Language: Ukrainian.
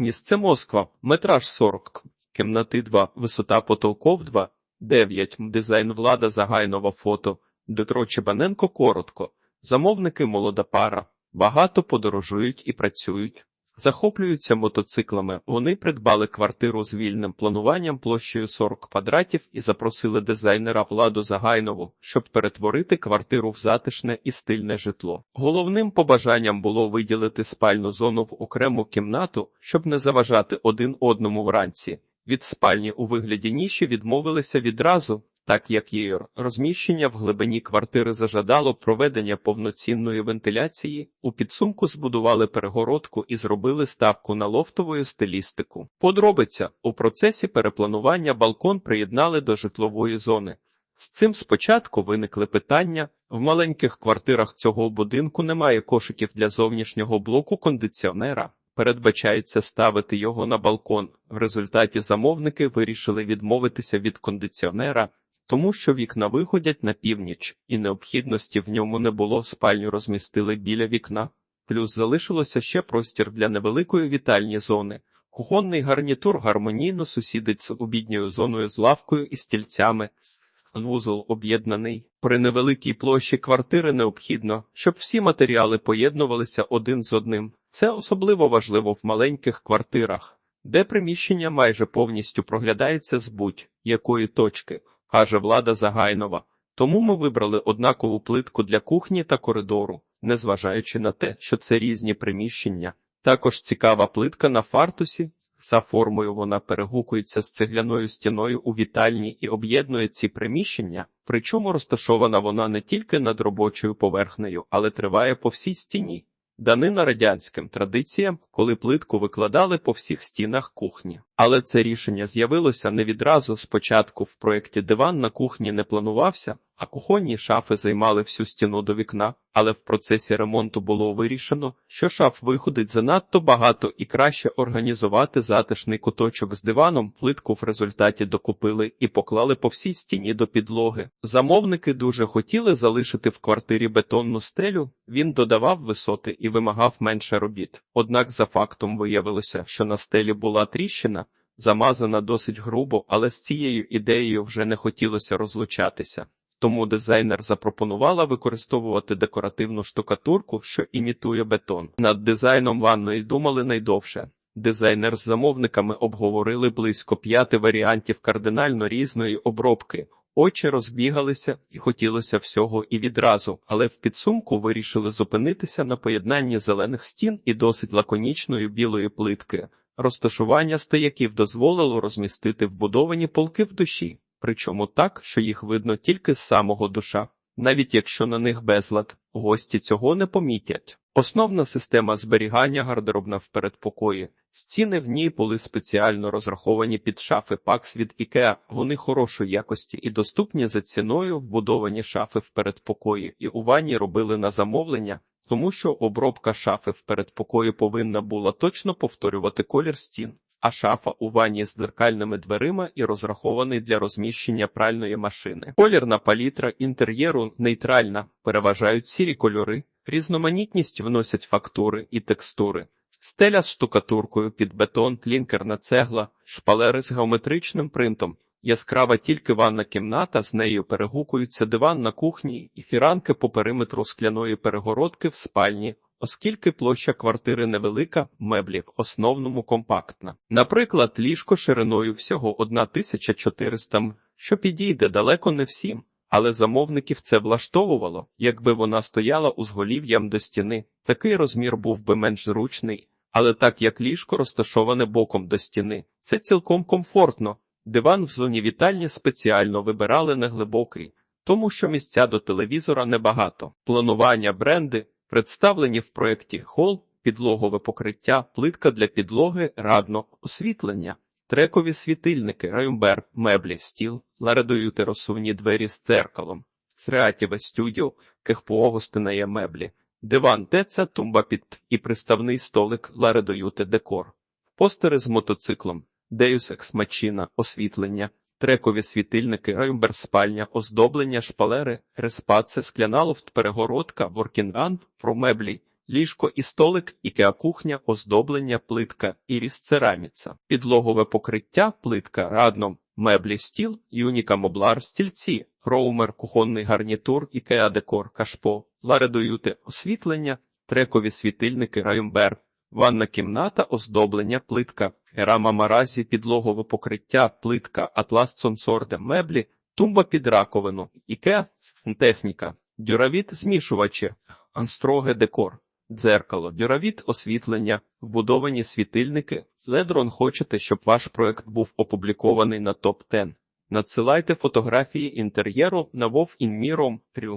Місце Москва, метраж 40, кімнати 2, висота потолков 2, 9, дизайн влада Загайнова фото, Дмитро Чебаненко коротко. Замовники молода пара, багато подорожують і працюють. Захоплюються мотоциклами. Вони придбали квартиру з вільним плануванням площею 40 квадратів і запросили дизайнера Владу Загайнову, щоб перетворити квартиру в затишне і стильне житло. Головним побажанням було виділити спальну зону в окрему кімнату, щоб не заважати один одному вранці. Від спальні у вигляді ніші відмовилися відразу, так як її розміщення в глибині квартири зажадало проведення повноцінної вентиляції, у підсумку збудували перегородку і зробили ставку на лофтову стилістику. Подробиця у процесі перепланування балкон приєднали до житлової зони. З цим спочатку виникли питання. В маленьких квартирах цього будинку немає кошиків для зовнішнього блоку кондиціонера. Передбачається ставити його на балкон. В результаті замовники вирішили відмовитися від кондиціонера, тому що вікна виходять на північ, і необхідності в ньому не було. Спальню розмістили біля вікна. Плюс залишилося ще простір для невеликої вітальні зони. Кухонний гарнітур гармонійно сусідить з обідньою зоною з лавкою і стільцями. Вузол об'єднаний. При невеликій площі квартири необхідно, щоб всі матеріали поєднувалися один з одним. Це особливо важливо в маленьких квартирах, де приміщення майже повністю проглядається з будь-якої точки, каже влада Загайнова. Тому ми вибрали однакову плитку для кухні та коридору, незважаючи на те, що це різні приміщення. Також цікава плитка на фартусі. За формою вона перегукується з цегляною стіною у вітальні і об'єднує ці приміщення, причому розташована вона не тільки над робочою поверхнею, але триває по всій стіні. Данина радянським традиціям, коли плитку викладали по всіх стінах кухні. Але це рішення з'явилося не відразу. Спочатку в проєкті диван на кухні не планувався, а кухонні шафи займали всю стіну до вікна. Але в процесі ремонту було вирішено, що шаф виходить занадто багато і краще організувати затишний куточок з диваном. Плитку в результаті докупили і поклали по всій стіні до підлоги. Замовники дуже хотіли залишити в квартирі бетонну стелю. Він додавав висоти і вимагав менше робіт. Однак за фактом виявилося, що на стелі була тріщина. Замазана досить грубо, але з цією ідеєю вже не хотілося розлучатися. Тому дизайнер запропонувала використовувати декоративну штукатурку, що імітує бетон. Над дизайном ванної думали найдовше. Дизайнер з замовниками обговорили близько п'яти варіантів кардинально різної обробки. Очі розбігалися і хотілося всього і відразу, але в підсумку вирішили зупинитися на поєднанні зелених стін і досить лаконічної білої плитки. Розташування стояків дозволило розмістити вбудовані полки в душі, причому так, що їх видно тільки з самого душа. Навіть якщо на них безлад, гості цього не помітять. Основна система зберігання гардеробна в передпокої. Стіни в ній були спеціально розраховані під шафи пакс від Ікеа. Вони хорошої якості і доступні за ціною вбудовані шафи в передпокої, і у ванні робили на замовлення тому що обробка шафи в передпокої повинна була точно повторювати колір стін, а шафа у ванні з дзеркальними дверима і розрахований для розміщення пральної машини. Колірна палітра інтер'єру нейтральна, переважають сірі кольори, різноманітність вносять фактури і текстури. Стеля з штукатуркою під бетон, клінкерна цегла, шпалери з геометричним принтом. Яскрава тільки ванна кімната, з нею перегукуються диван на кухні і фіранки по периметру скляної перегородки в спальні, оскільки площа квартири невелика, меблі в основному компактна. Наприклад, ліжко шириною всього 1400 м, що підійде далеко не всім, але замовників це влаштовувало, якби вона стояла узголів'ям до стіни. Такий розмір був би менш зручний, але так як ліжко розташоване боком до стіни, це цілком комфортно. Диван в зоні вітальні спеціально вибирали неглибокий, тому що місця до телевізора небагато. Планування бренди представлені в проєкті хол, підлогове покриття, плитка для підлоги, радно, освітлення, трекові світильники, райумбер, меблі, стіл, ларедоюти розсувні двері з дзеркалом, среатіве студіо, кехпо гостинає меблі, диван теца, тумба під і приставний столик, ларедоюти декор, постери з мотоциклом. Ex Machina, освітлення, трекові світильники, райбер спальня, оздоблення, шпалери, респаце, скляна лофт, перегородка, воркінган, про меблі, Ліжко і столик, ікеа кухня, оздоблення, плитка, іріс цераміца, підлогове покриття, плитка, радном, меблі, стіл, юніка моблар, стільці, роумер, кухонний гарнітур, ікеа декор, кашпо, ларедоюти, освітлення, трекові світильники, раюмбер, ванна кімната, оздоблення, плитка, керама маразі, підлогове покриття, плитка, атлас сонсорде, меблі, тумба під раковину, ікеа, техніка, дюравіт, змішувачі, анстроге декор. Дзеркало, дюравіт, освітлення, вбудовані світильники. Ледрон хочете, щоб ваш проект був опублікований на топ 10 Надсилайте фотографії інтер'єру на Вов вовінміром.трю.